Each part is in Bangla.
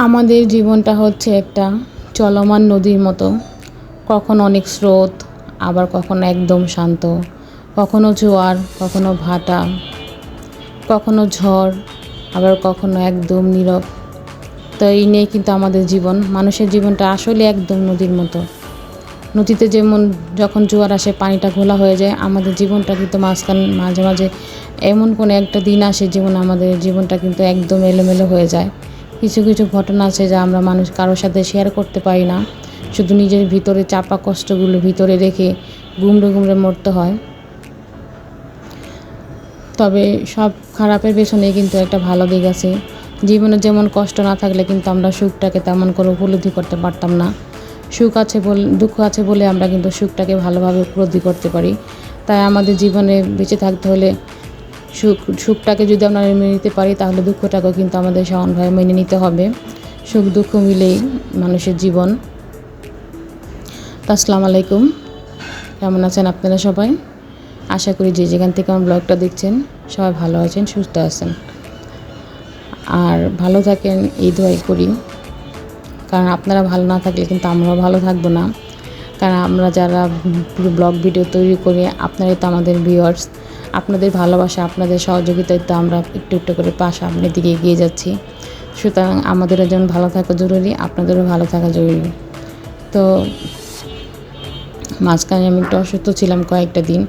আমাদের জীবনটা হচ্ছে একটা চলমান নদীর মতো। কখন অনেক স্রোত, আবার কখনো একদম শান্ত। কখনো জোয়ার, কখনো ভাটা, কখনো ঝড়, আবার কখনো একদম নীরব। তো এই নিয়ে কিন্তু আমাদের জীবন। মানুষের জীবনটা আসলে একদম নদীর মতো। নদীতে যেমন যখন জোয়ার আসে, পানিটা ঘোলা হয়ে যায়, আমাদের জীবনটা কিন্তু মাঝখান, মাঝে মাঝে এমন কোনো একটা দিন আসে যেমন আমাদের জীবনটা কিন্তু একদম এলোমেলো হয়ে যায়। কিছু কিছু ঘটনা আছে যা আমরা মানুষ কারোর সাথে শেয়ার করতে পারি না। শুধু নিজের ভিতরে চাপা কষ্টগুলো ভিতরে রেখে গুমড়ে গুমড়ে মরতে হয়। তবে সব খারাপের পেছনে কিন্তু একটা ভালো দিক আছে। জীবনে যেমন কষ্ট না থাকলে কিন্তু আমরা সুখটাকে তেমন করে উপলব্ধি করতে পারতাম না। সুখ আছে বলে, দুঃখ আছে বলে আমরা কিন্তু সুখটাকে ভালোভাবে উপলব্ধি করতে পারি। তাই আমাদের জীবনে বেঁচে থাকতে হলে সুখ, সুখটাকে যদি আমরা মেনে নিতে পারি, তাহলে দুঃখটাকেও কিন্তু আমাদের সমানভাবে মেনে নিতে হবে। সুখ, দুঃখ মিলেই মানুষের জীবন। তো আসসালামু আলাইকুম। কেমন আছেন আপনারা সবাই? আশা করি যে যেখান থেকে আমার ব্লগটা দেখছেন, সবাই ভালো আছেন, সুস্থ আছেন। আর ভালো থাকেন, এই দোয়াই করি। কারণ আপনারা ভালো না থাকলে কিন্তু আমরাও ভালো থাকব না। কারণ আমরা যারা ব্লগ ভিডিও তৈরি করি, আপনারাই তো আমাদের ভিউয়ার্স আপনাদের ভালোবাসা, আপনাদের সহযোগিতায় তো আমরা একটু একটু করে পা সামনের দিকে এগিয়ে যাচ্ছি। সুতরাং আমাদেরও যেমন ভালো থাকা জরুরি, আপনাদেরও ভালো থাকা জরুরি। তো মাঝখানে আমি একটু অসুস্থ ছিলাম কয়েকটা দিন।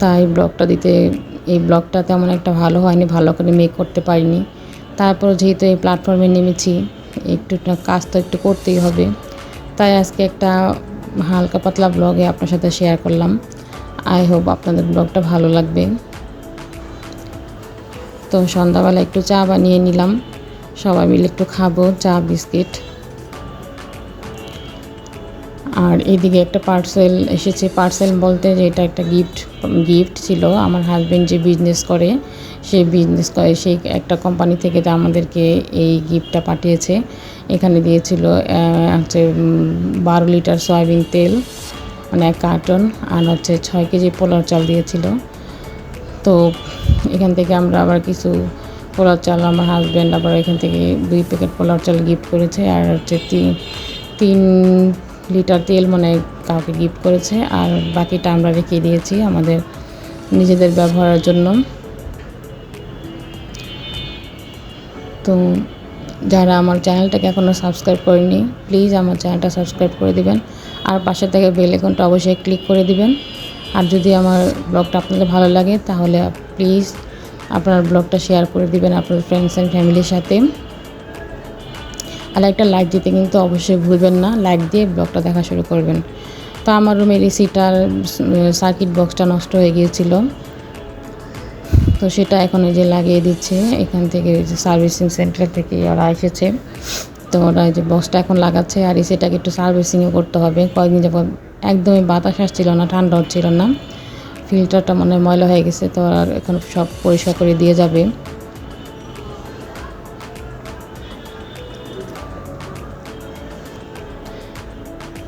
তাই ব্লগটা দিতে, এই ব্লগটা তেমন একটা ভালো হয়নি, ভালো করে মেক করতে পারিনি। তারপর যেহেতু এই প্ল্যাটফর্মে নেমেছি, একটু কাজ তো একটু করতেই হবে। তাই আজকে একটা হালকা পাতলা ব্লগে আপনার সাথে শেয়ার করলাম। আই হোপ আপনাদের ব্লগটা ভালো লাগবে। তো সন্ধ্যাবেলা একটু চা বানিয়ে নিলাম। সবাই মিলে একটু খাব, চা, বিস্কিট। আর এদিকে একটা পার্সেল এসেছে। পার্সেল বলতে যে এটা একটা গিফট গিফট ছিল। আমার হাজব্যান্ড যে বিজনেস করে, সেই বিজনেস করে, সেই একটা কোম্পানি থেকে যে আমাদেরকে এই গিফটটা পাঠিয়েছে। এখানে দিয়েছিল হচ্ছে বারো লিটার সয়াবিন তেল। মানে এক কার্টন, আর হচ্ছে ছয় কেজি পোলাও চাল দিয়েছিল। তো এখান থেকে আমরা আবার কিছু পোলাও চাল আমার হাজব্যান্ড আবার এখান থেকে দুই প্যাকেট পোলাও চাল গিফট করেছে, আর হচ্ছে তিন তিন লিটার তেল মানে কাউকে গিফট করেছে, আর বাকিটা আমরা রেখে দিয়েছি আমাদের নিজেদের ব্যবহারের জন্য। তো যারা আমার চ্যানেলটাকে এখনও সাবস্ক্রাইব করেনি প্লিজ আমার চ্যানেলটা সাবস্ক্রাইব করে দিবেন। আর পাশে থেকে বেল আইকনটা অবশ্যই ক্লিক করে দিবেন। আর যদি আমার ব্লগটা আপনাদের ভালো লাগে, তাহলে প্লিজ আপনার ব্লগটা শেয়ার করে দিবেন আপনার ফ্রেন্ডস অ্যান্ড ফ্যামিলির সাথে। আর একটা লাইক দিতে কিন্তু অবশ্যই ভুলবেন না লাইক দিয়ে ব্লগটা দেখা শুরু করবেন। তো আমার রুমের এসিটার সার্কিট বক্সটা নষ্ট হয়ে গিয়েছিল। তো সেটা এখন এই যে লাগিয়ে দিচ্ছে। এখান থেকে যে সার্ভিসিং সেন্টার থেকে ওরা এসেছে। তো ওরা যে বক্সটা এখন লাগাচ্ছে আর সেটাকে একটু সার্ভিসিংও করতে হবে। কয়েকদিন যাবত একদমই বাতাস আসছিল না, ঠান্ডা হচ্ছিল না। ফিল্টারটা মনে ময়লা হয়ে গেছে তো আর এখন সব পরিষ্কার করে দিয়ে যাবে।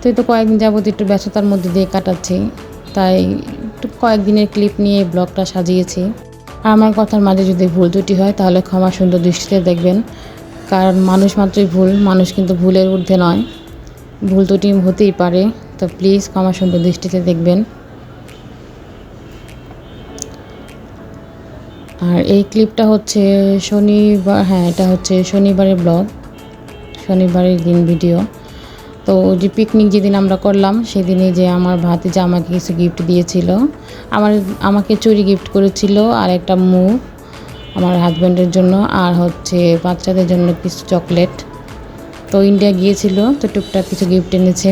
তো এই তো কয়েকদিন যাবত একটু ব্যস্ততার মধ্যে দিয়ে কাটাচ্ছি। তাই একটু কয়েকদিনের ক্লিপ নিয়ে ব্লগটা সাজিয়েছি। আমার কথার মাঝে যদি ভুল ত্রুটি হয়, তাহলে ক্ষমা সুন্দর দৃষ্টিতে দেখবেন। কারণ মানুষ মাত্রই ভুল, মানুষ কিন্তু ভুলের ঊর্ধ্বে নয়। ভুল ত্রুটি হতেই পারে, তো প্লিজ ক্ষমা সুন্দর দৃষ্টিতে দেখবেন। আর এই ক্লিপটা হচ্ছে শনিবার হ্যাঁ এটা হচ্ছে শনিবারের ব্লগ শনিবারের দিন ভিডিও তো যে পিকনিক যেদিন আমরা করলাম সেদিনে যে আমার ভাতিজা আমাকে কিছু গিফট দিয়েছিল। আমার, আমাকে চুরি গিফট করেছিল আর একটা মুভ আমার হাজব্যান্ডের জন্য আর হচ্ছে বাচ্চাদের জন্য কিছু চকলেট তো ইন্ডিয়া গিয়েছিল, তো টুকটাক কিছু গিফট এনেছে।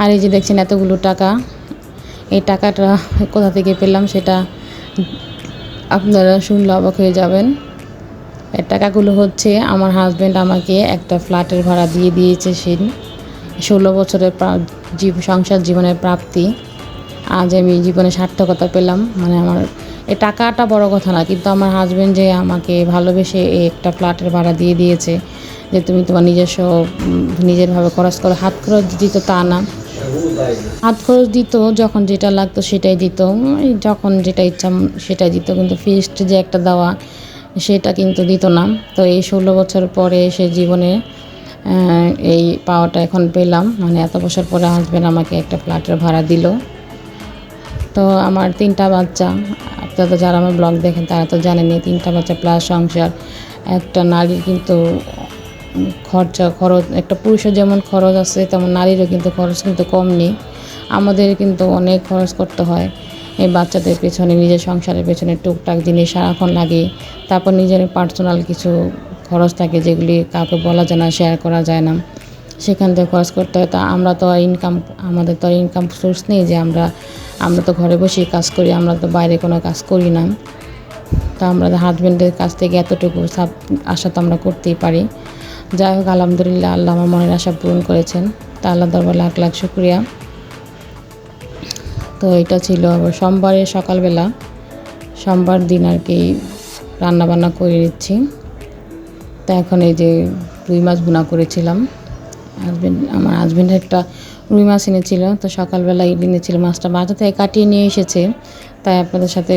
আর এই যে দেখছেন এতগুলো টাকা, এই টাকাটা কোথা থেকে পেলাম সেটা আপনারা শুনলে অবাক হয়ে যাবেন। এই টাকাগুলো হচ্ছে আমার হাজব্যান্ড আমাকে একটা ফ্ল্যাটের ভাড়া দিয়ে দিয়েছে সে ষোলো বছরের সংসার জীবনের প্রাপ্তি। আজ আমি জীবনে সার্থকতা পেলাম। মানে আমার এই টাকাটা বড় কথা না, কিন্তু আমার হাজব্যান্ড যে আমাকে ভালোবেসে এই একটা ফ্ল্যাটের ভাড়া দিয়ে দিয়েছে, যে তুমি তোমার নিজস্ব নিজেরভাবে খরচ করো। হাত খরচ দিত তা না। হাত খরচ দিত, যখন যেটা লাগতো সেটাই দিত। যখন যেটা ইচ্ছা সেটাই দিত। কিন্তু ফিস্ট যে একটা দেওয়া, সেটা কিন্তু দিত না। তো এই ষোলো বছর পরে এসে জীবনে এই পাওয়াটা এখন পেলাম। মানে এত বছর পরে হাজব্যান্ড আমাকে একটা ফ্ল্যাটের ভাড়া দিল। তো আমার তিনটা বাচ্চা। আপনারা তো যারা আমার ব্লগ দেখেন, তারা তো জানেনই তিনটা বাচ্চা প্লাস সংসার। একটা নারীর কিন্তু খরচা, খরচ, একটা পুরুষের যেমন খরচ আছে, তেমন নারীরও কিন্তু খরচ কিন্তু কম নেই। আমাদের কিন্তু অনেক খরচ করতে হয়। এই বাচ্চাদের পেছনে, নিজের সংসারের পেছনে টুকটাক জিনিস সারাক্ষণ লাগে। তারপর নিজের পার্সোনাল কিছু খরচ থাকে যেগুলি কাউকে বলা যায় না শেয়ার করা যায় না। সেখান থেকে খরচ করতে হয়। তা আমরা তো ইনকাম আমাদের তো ইনকাম সোর্স নেই যে আমরা আমরা তো ঘরে বসেই কাজ করি, আমরা তো বাইরে কোনো কাজ করি না। তা আমরা হাজব্যান্ডের কাছ থেকে এতটুকু সাপ, আশা তো আমরা করতেই পারি। যাই হোক, আলহামদুলিল্লাহ আল্লাহ আমার মনের আশা পূরণ করেছেন। তা আল্লাহ দরবার লাখ লাখ শুক্রিয়া। তো এটা ছিল আবার সোমবারের সকালবেলা। সোমবার দিন আর কি রান্নাবান্না করে নিচ্ছি। তা এখন এই যে রুই মাছ ভুনা করেছিলাম। হাজবেন্ড আমার হাজবেন্ড একটা রুই মাছ এনেছিল, তো সকালবেলা এনেছিল মাছটা। বাজার থেকে কাটিয়ে নিয়ে এসেছে, তাই আপনাদের সাথে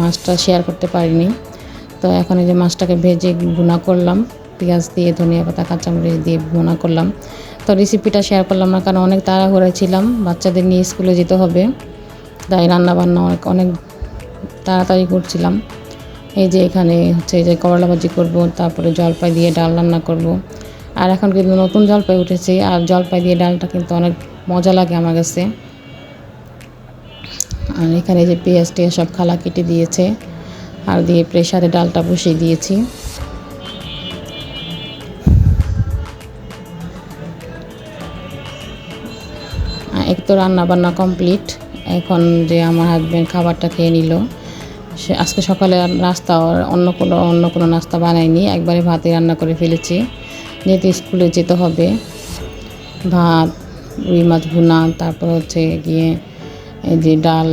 মাছটা শেয়ার করতে পারিনি। তো এখন এই যে মাছটাকে ভেজে ভুনা করলাম, পেঁয়াজ দিয়ে, ধনিয়া পাতা, কাঁচামরিচ দিয়ে ভুনা করলাম। তো রেসিপিটা শেয়ার করলাম না, কারণ অনেক তাড়াহুড়া ছিলাম, বাচ্চাদের নিয়ে স্কুলে যেতে হবে। তাই রান্না বান্না অনেক অনেক তাড়াতাড়ি করছিলাম। এই যে এখানে হচ্ছে এই যে করলা ভাজি করব, তারপরে জলপাই দিয়ে ডাল রান্না করব। আর এখন কিন্তু নতুন জলপাই উঠেছে, আর জলপাই দিয়ে ডালটা কিন্তু অনেক মজা লাগে আমার কাছে। আর এখানে যে পেঁয়াজ টিয়াজ সব খালা কেটে দিয়েছে, আর দিয়ে প্রেশারে ডালটা বসিয়ে দিয়েছি। এক তো রান্না বান্না কমপ্লিট, এখন যে আমার হাজব্যান্ড খাবারটা খেয়ে নিল। সে আজকে সকালে নাস্তা অন্য কোনো অন্য কোনো নাস্তা বানাইনি একবারে ভাতই রান্না করে ফেলেছি। যেহেতু স্কুলে যেতে হবে, ভাত, রুই মাছ ভুনা, তারপর হচ্ছে গিয়ে এই যে ডাল,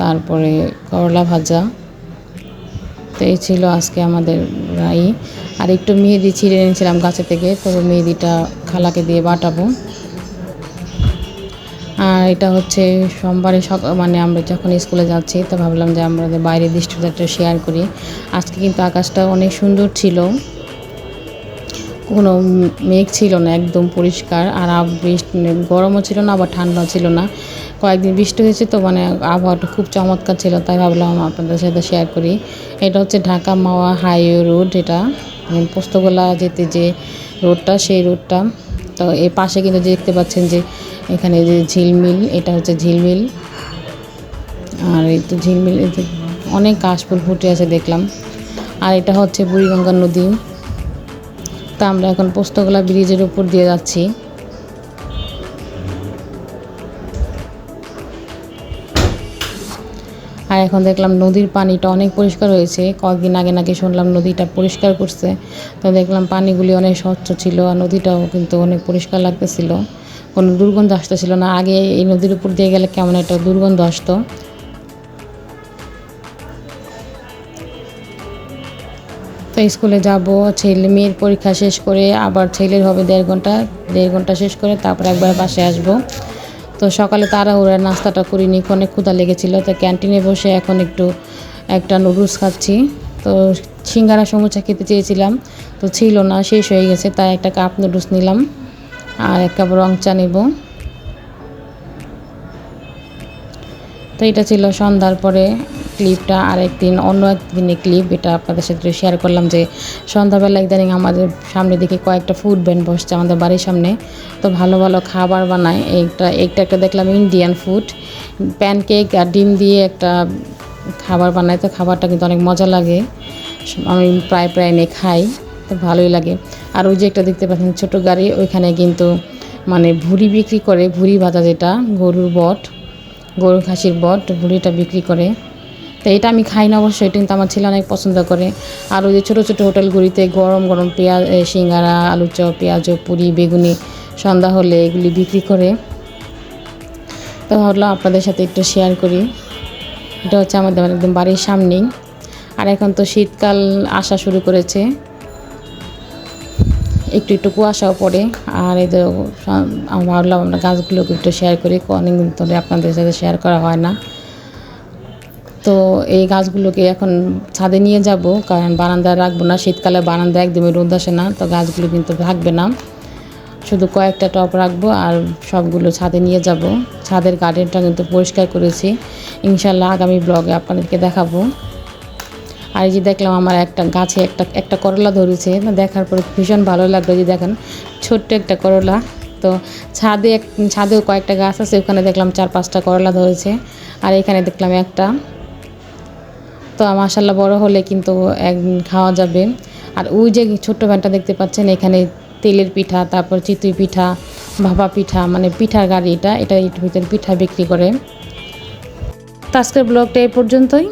তারপরে করলা ভাজা। তো এই ছিল আজকে আমাদের রাই। আর একটু মেহেদি ছিঁড়ে এনেছিলাম গাছে থেকে, তো মেহেদিটা খালাকে দিয়ে বাটাবো। আর এটা হচ্ছে সোমবারে সকাল মানে আমরা যখন স্কুলে যাচ্ছি, তো ভাবলাম যে আমাদের বাইরের একটু শেয়ার করি। আজকে কিন্তু আকাশটা অনেক সুন্দর ছিল। কোনো মেঘ ছিল না, একদম পরিষ্কার। আর বৃষ্টি, গরমও ছিল না, আবার ঠান্ডাও ছিল না। কয়েকদিন বৃষ্টি হয়েছে তো মানে আবহাওয়াটা খুব চমৎকার ছিল, তাই ভাবলাম আপনাদের সাথে শেয়ার করি। এটা হচ্ছে ঢাকা মাওয়া হাইওয়ে রোড এটা। মানে পোস্তগোলা যেতে যে রোডটা সেই রোডটা তো এর পাশে কিন্তু দেখতে পাচ্ছেন যে এখানে যে ঝিলমিল, এটা হচ্ছে ঝিলমিল। আর এই তো ঝিলমিল যে অনেক কাশফুল ফুটে আছে দেখলাম। আর এটা হচ্ছে বুড়িগঙ্গা নদী। তা আমরা এখন পোস্তগোলা ব্রিজের উপর দিয়ে যাচ্ছি। আর এখন দেখলাম নদীর পানিটা অনেক পরিষ্কার হয়েছে। কয়েকদিন আগে নাকি শুনলাম নদীটা পরিষ্কার করছে। তো দেখলাম পানিগুলি অনেক স্বচ্ছ ছিল আর নদীটাও কিন্তু অনেক পরিষ্কার লাগতেছিল। কোনো দুর্গন্ধ আসতেছিল না। আগে এই নদীর উপর দিয়ে গেলে কেমন একটা দুর্গন্ধ আসতো। তো স্কুলে যাব, ছেলে মেয়ের পরীক্ষা শেষ করে আবার ছেলের হবে দেড় ঘণ্টা দেড় ঘণ্টা শেষ করে তারপর একবার বাসে আসব। তো সকালে তাড়াহুড়া নাস্তাটা করিনি অনেক ক্ষুধা লেগেছিলো, তো ক্যান্টিনে বসে এখন একটু একটা নুডলস খাচ্ছি। তো সিঙ্গারা সমুচা খেতে চেয়েছিলাম, তো ছিল না, শেষ হয়ে গেছে, তাই একটা কাপ নুডলস নিলাম। আর এক কাপ রং চা নেব। তো এটা ছিল সন্ধ্যার পরে ক্লিপটা আর একদিন অন্য একদিনের ক্লিপ এটা আপনাদের সাথে শেয়ার করলাম যে সন্ধ্যাবেলা ইদানিং আমাদের সামনে দিকে কয়েকটা ফুড ব্যান্ড বসছে আমাদের বাড়ির সামনে। তো ভালো ভালো খাবার বানায়। একটা একটা একটা দেখলাম ইন্ডিয়ান ফুড প্যানকেক আর ডিম দিয়ে একটা খাবার বানায়। তো খাবারটা কিন্তু অনেক মজা লাগে। আমি প্রায় প্রায় এনে খাই। তো ভালোই লাগে। আর ওই যে একটা দেখতে পাচ্ছেন ছোট গাড়ি, ওইখানে কিন্তু মানে ভুড়ি বিক্রি করে, ভুড়ি ভাজা যেটা, গরুর বট গরু খাসির বট, ভুড়িটা বিক্রি করে। তো এটা আমি খাই না অবশ্যই এটা কিন্তু আমার ছেলে অনেক পছন্দ করে। আর ওই যে ছোটো ছোটো হোটেলগুলিতে গরম গরম পেঁয়াজ সিঙ্গারা, আলু চপ, পেঁয়াজ, পুরি, বেগুনি, সন্ধ্যা হলে এগুলি বিক্রি করে। তো ভাবলাম আপনাদের সাথে একটু শেয়ার করি। এটা হচ্ছে আমাদের একদম বাড়ির সামনেই। আর এখন তো শীতকাল আসা শুরু করেছে। একটু একটু কুয়াশাও পড়ে। আর এই তো আমি ভাবলাম আমরা গাছগুলোকে একটু শেয়ার করি। অনেকদিন ধরে আপনাদের সাথে শেয়ার করা হয় না। তো এই গাছগুলোকে এখন ছাদে নিয়ে যাব। কারণ বারান্দায় রাখব না। শীতকালে বারান্দায় একদমই রোদ আসে না। তো গাছগুলো কিন্তু থাকবে না। শুধু কয়েকটা টপ রাখব আর সবগুলো ছাদে নিয়ে যাব। ছাদের গার্ডেনটা কিন্তু পরিষ্কার করেছি। ইনশাল্লাহ আগামী ব্লগে আপনাদেরকে দেখাবো। আর এই যে দেখলাম আমার একটা গাছে একটা একটা করলা ধরেছে দেখার পরে ভীষণ ভালো লাগল যে দেখেন, ছোট্ট একটা করলা। তো ছাদে এক, ছাদেও কয়েকটা গাছ আছে, ওখানে দেখলাম চার পাঁচটা করলা ধরেছে, আর এখানে দেখলাম একটা। তো মাসাল্লাহ বড় হলে কিন্তু একদিন খাওয়া যাবে। আর ওই যে ছোট্ট ভ্যানটা দেখতে পাচ্ছেন, এখানে তেলের পিঠা, তারপর চিতই পিঠা, ভাপা পিঠা মানে পিঠার গাড়ি এটা এটা ভিতরে পিঠা বিক্রি করে। তো আজকের ব্লগটা এই পর্যন্তই।